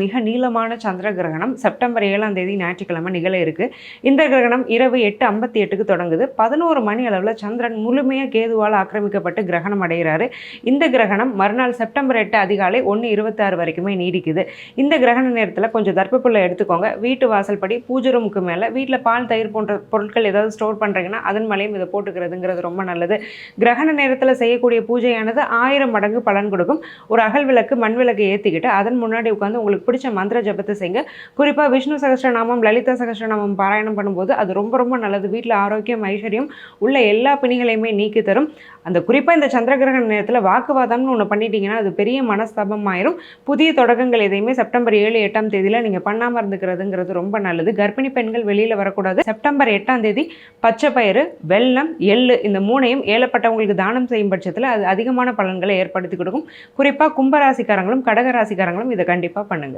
மிக நீளமான சந்திர கிரகணம் செப்டம்பர் ஏழாம் தேதி ஞாயிற்றுக்கிழமை நிகழ இருக்கு. இந்த கிரகணம் இரவு எட்டு ஐம்பத்தி எட்டுக்கு தொடங்குது. பதினோரு மணி அளவில் சந்திரன் முழுமையாக கேதுவால் ஆக்கிரமிக்கப்பட்டு கிரகணம் அடைகிறாரு. இந்த கிரகணம் மறுநாள் செப்டம்பர் எட்டு அதிகாலை ஒன்று இருபத்தாறு வரைக்குமே நீடிக்குது. இந்த கிரகண நேரத்தில் கொஞ்சம் தர்ப்பப்புள்ள எடுத்துக்கோங்க. வீட்டு வாசல்படி பூஜை ரூமுக்கு மேலே வீட்டில் பால் தயிர் போன்ற பொருட்கள் ஏதாவது ஸ்டோர் பண்ணுறீங்கன்னா அதன் மேலேயும் இதை போட்டுக்கிறதுங்கிறது ரொம்ப நல்லது. கிரகண நேரத்தில் செய்யக்கூடிய பூஜையானது ஆயிரம் மடங்கு பலன் கொடுக்கும். ஒரு அகல் விளக்கு மண் விளக்கு ஏற்றிக்கிட்டு அதன் முன்னாடி உட்காந்து உங்களுக்கு பிடிச்ச மந்திர ஜபத்தை செய்யுங்க. குறிப்பாக விஷ்ணு சகஸ்ரநாமம் லலிதா சகஸ்ரநாமம் பாராயணம் பண்ணும்போது அது ரொம்ப ரொம்ப நல்லது. வீட்டில் ஆரோக்கியம் ஐஸ்வர்யம் உள்ள எல்லா பிணிகளையுமே நீக்கி தரும். அந்த குறிப்பாக இந்த சந்திர கிரகண நேரத்தில் வாக்குவாதம்னு ஒன்று பண்ணிட்டீங்கன்னா அது பெரிய மனஸ்தாபம் ஆயிரும் புதிய தொடக்கங்கள் எதையுமே செப்டம்பர் ஏழு எட்டாம் தேதியில் நீங்கள் பண்ணாமல் இருந்துக்கிறதுங்கிறது ரொம்ப நல்லது. கர்ப்பிணி பெண்கள் வெளியில் வரக்கூடாது. செப்டம்பர் எட்டாம் தேதி பச்சை பயிறு வெல்லம் எள்ளு இந்த மூணையும் ஏழப்பட்டவங்களுக்கு தானம் செய்யும் பட்சத்தில் அது அதிகமான பலன்களை ஏற்படுத்தி கொடுக்கும். குறிப்பாக கும்பராசிக்காரங்களும் கடகராசிக்காரங்களும் இதை கண்டிப்பாக பண்ணுங்க.